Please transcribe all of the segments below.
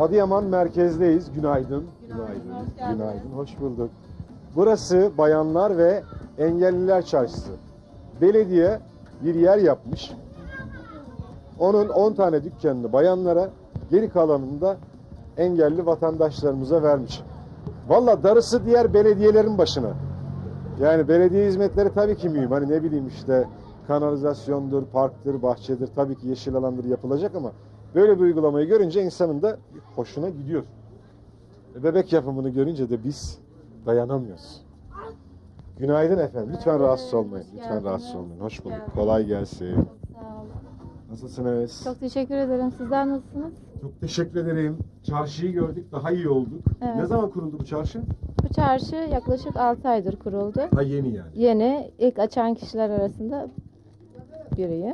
Adıyaman merkezdeyiz. Günaydın. Günaydın, hoş geldiniz. Günaydın. Hoş bulduk. Burası Bayanlar ve Engelliler Çarşısı. Belediye bir yer yapmış. Onun 10 tane dükkanını bayanlara, geri kalanını da engelli vatandaşlarımıza vermiş. Valla darısı diğer belediyelerin başına. Yani belediye hizmetleri tabii ki mühim. Hani ne bileyim işte kanalizasyondur, parktır, bahçedir, tabii ki yeşil alandır yapılacak ama böyle bir uygulamayı görünce insanın da hoşuna gidiyor. Bebek yapımını görünce de biz dayanamıyoruz. Günaydın efendim. Lütfen rahatsız olmayın. Lütfen rahatsız olmayın. Hoş bulduk. Kolay gelsin. Sağ olun. Nasılsınız? Çok teşekkür ederim. Sizler nasılsınız? Çok teşekkür ederim. Çarşıyı gördük. Daha iyi olduk. Evet. Ne zaman kuruldu bu çarşı? Bu çarşı yaklaşık 6 aydır kuruldu. Ha yeni yani. Yeni, ilk açan kişiler arasında biriyim.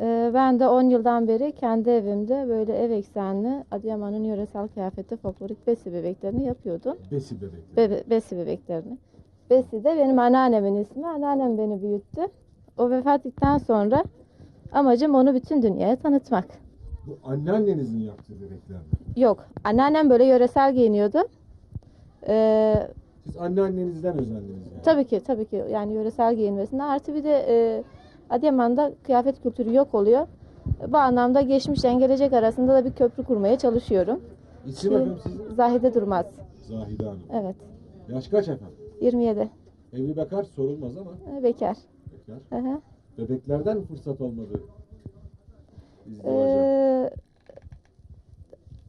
Ee, ben de 10 yıldan beri kendi evimde böyle ev eksenli Adıyaman'ın yöresel kıyafeti folklorik besi bebeklerini yapıyordum. Besi bebek. Bebe, besi bebeklerini. Besi de benim anneannemin ismi. Anneannem beni büyüttü. O vefat ettikten sonra amacım onu bütün dünyaya tanıtmak. Bu anneannenizin yaptığı bebekler mi? Yok. Anneannem böyle yöresel giyiniyordu. Ee, Siz anneannenizden özendiniz yani. tabii ki tabii ki yani yöresel giyinmesinde artı bir de e, Adıyaman'da kıyafet kültürü yok oluyor. Bu anlamda geçmişten gelecek arasında da bir köprü kurmaya çalışıyorum. İsim efendim sizin? Zahide Durmaz. Zahide Hanım. Evet. Yaş kaç efendim? 27. Evli bekar sorulmaz ama Bekar. bekar. Hı. Bebeklerden fırsat olmadı? Ee,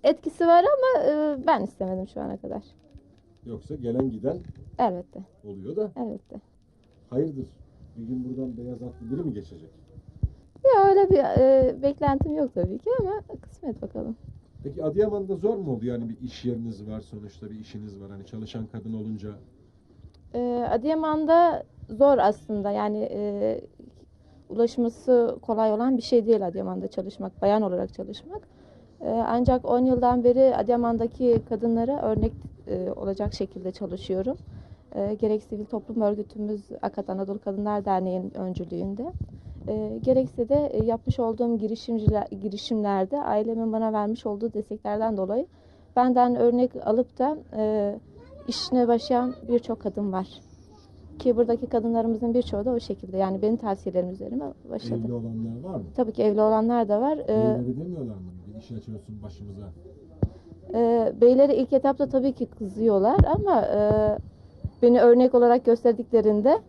etkisi var ama e, ben istemedim şu ana kadar. Yoksa gelen giden Elbette. oluyor da Elbette. hayırdır? Bir gün buradan beyaz atlı biri mi geçecek? Ya öyle bir e, beklentim yok tabii ki ama kısmet bakalım. Peki Adıyaman'da zor mu oldu? Yani bir iş yeriniz var sonuçta bir işiniz var. Hani çalışan kadın olunca Ee, Adıyaman'da zor aslında yani e, ulaşması kolay olan bir şey değil Adıyaman'da çalışmak, bayan olarak çalışmak. Ee, ancak 10 yıldan beri Adıyaman'daki kadınlara örnek e, olacak şekilde çalışıyorum. Ee, gerek sivil toplum örgütümüz Akat Anadolu Kadınlar Derneği'nin öncülüğünde. e, gerekse de e, yapmış olduğum girişimciler, girişimlerde ailemin bana vermiş olduğu desteklerden dolayı benden örnek alıp da e, işine başlayan birçok kadın var. Ki buradaki kadınlarımızın birçoğu da o şekilde. Yani benim tavsiyelerim üzerine başladı. evli olanlar var mı? Tabii ki evli olanlar da var. Ee, Beyleri demiyorlar mı? Bir iş açıyorsun başımıza. e, beyleri ilk etapta tabii ki kızıyorlar ama e, beni örnek olarak gösterdiklerinde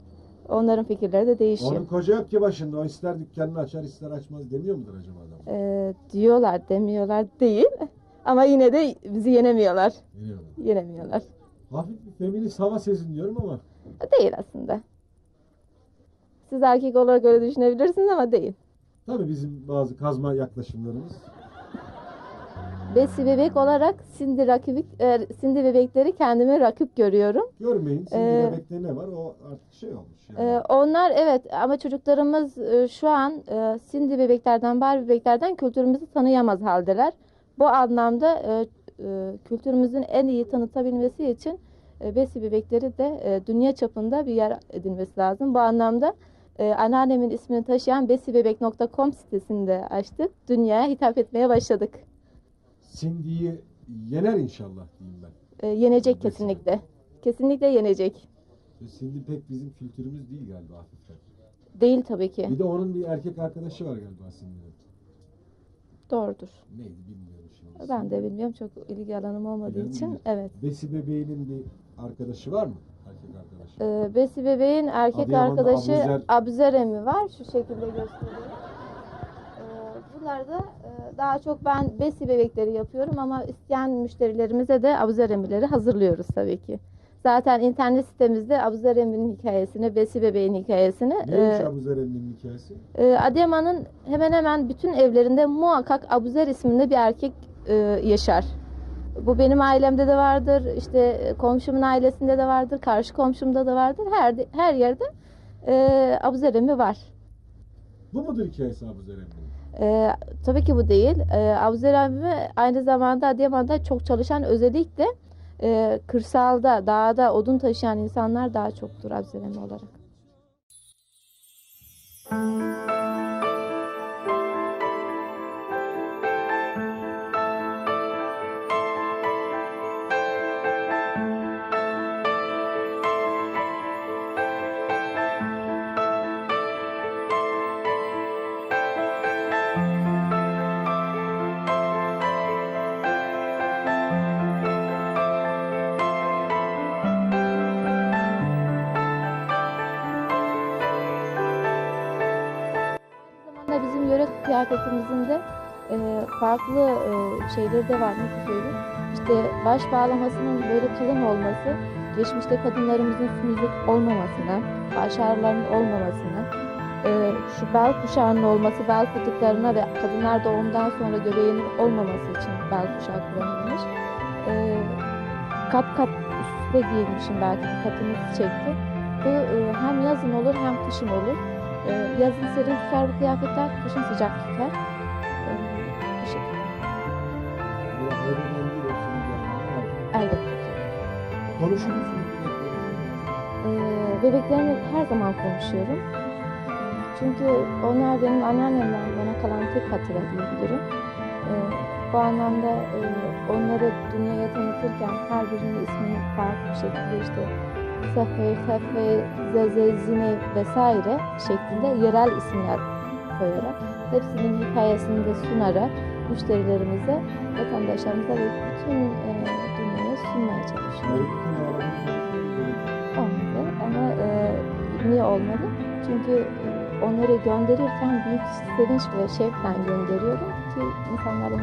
onların fikirleri de değişiyor. Onun koca yok ki başında. O ister dükkanını açar ister açmaz demiyor mudur acaba adam? Ee, diyorlar demiyorlar değil ama yine de bizi yenemiyorlar. Biliyorum. Yenemiyorlar. Hafif bir feminist hava seziniyorum ama Değil aslında. Siz erkek olarak öyle düşünebilirsiniz ama değil. tabii bizim bazı kazma yaklaşımlarımız Besi bebek olarak Cindy, rakibi, e, Cindy bebekleri kendime rakip görüyorum. görmeyin. Şimdi Ee, bebekte ne var? O artık şey olmuş. Yani. Ee, onlar evet ama çocuklarımız e, şu an e, Cindy bebeklerden, Barbie bebeklerden kültürümüzü tanıyamaz haldeler. Bu anlamda e, e, kültürümüzün en iyi tanıtabilmesi için e, Besi bebekleri de e, dünya çapında bir yer edinmesi lazım. Bu anlamda e, anneannemin ismini taşıyan besibebek.com sitesini de açtık. Dünyaya hitap etmeye başladık. Cindy'yi yener inşallah diyeyim ben. E, yenecek Besi kesinlikle. Kesinlikle yenecek. Cindy pek bizim kültürümüz değil galiba. Değil tabii ki. Bir de onun bir erkek arkadaşı var galiba Cindy'nin. Doğrudur. Neydi bilmiyorum şimdi. Ben de bilmiyorum çok ilgi alanım olmadığı Bilen için. bilir. Evet. Besi bebeğinin bir arkadaşı var mı? Erkek arkadaşı. Ee, Besi bebeğin erkek Adıyaman'da arkadaşı Abuzer- Abuzer Emi var. Şu şekilde göstereyim. Ee, bunlar da e, daha çok ben Besi bebekleri yapıyorum ama isteyen müşterilerimize de Abuzer Emi'leri hazırlıyoruz tabii ki. Zaten internet sitemizde Abuzer Emi'nin hikayesini, Besi bebeğin hikayesini Neymiş e, Abu Zer'in hikayesi? e, Adıyaman'ın hemen hemen bütün evlerinde muhakkak Abuzer isminde bir erkek e, yaşar. Bu benim ailemde de vardır, işte e, komşumun ailesinde de vardır, karşı komşumda da vardır. Her her yerde e, Abuzer Emi var. Bu mudur hikayesi Abu Zer'in? E, tabii ki bu değil. E, Abuzer Emi aynı zamanda Adıyaman'da çok çalışan özellikle e, kırsalda, dağda odun taşıyan insanlar daha çoktur Abuzer olarak. Kıyafetimizin de e, farklı e, şeyleri de var. Nasıl söyleyeyim? İşte baş bağlamasının böyle kalın olması, geçmişte kadınlarımızın sümüzük olmamasına, baş ağrılarının olmamasına, e, şu bel kuşağının olması, bel fıtıklarına ve kadınlar doğumdan sonra göbeğinin olmaması için bel kuşağı kullanılmış. E, kat kat üst üste giyinmişim belki dikkatinizi çekti. Bu e, hem yazın olur hem kışın olur. E, yazın serin tutar bu kıyafetler, kışın sıcak tutar. E, bu şekilde. Elbette. Konuşur musunuz? E, bebeklerimle her zaman konuşuyorum. Çünkü onlar benim anneannemden bana kalan tek hatıra diyebilirim. E, bu anlamda e, onları dünyaya tanıtırken her birinin ismini farklı bir şekilde işte Safe, Fefe, Zeze, Zine vesaire şeklinde yerel isimler koyarak hepsinin hikayesini de sunarak müşterilerimize, vatandaşlarımıza ve bütün e, dünyaya sunmaya çalışıyorum. Olmadı ama e, niye olmadı? Çünkü e, onları gönderirken büyük sevinç ve şevkle gönderiyorum ki insanlar onu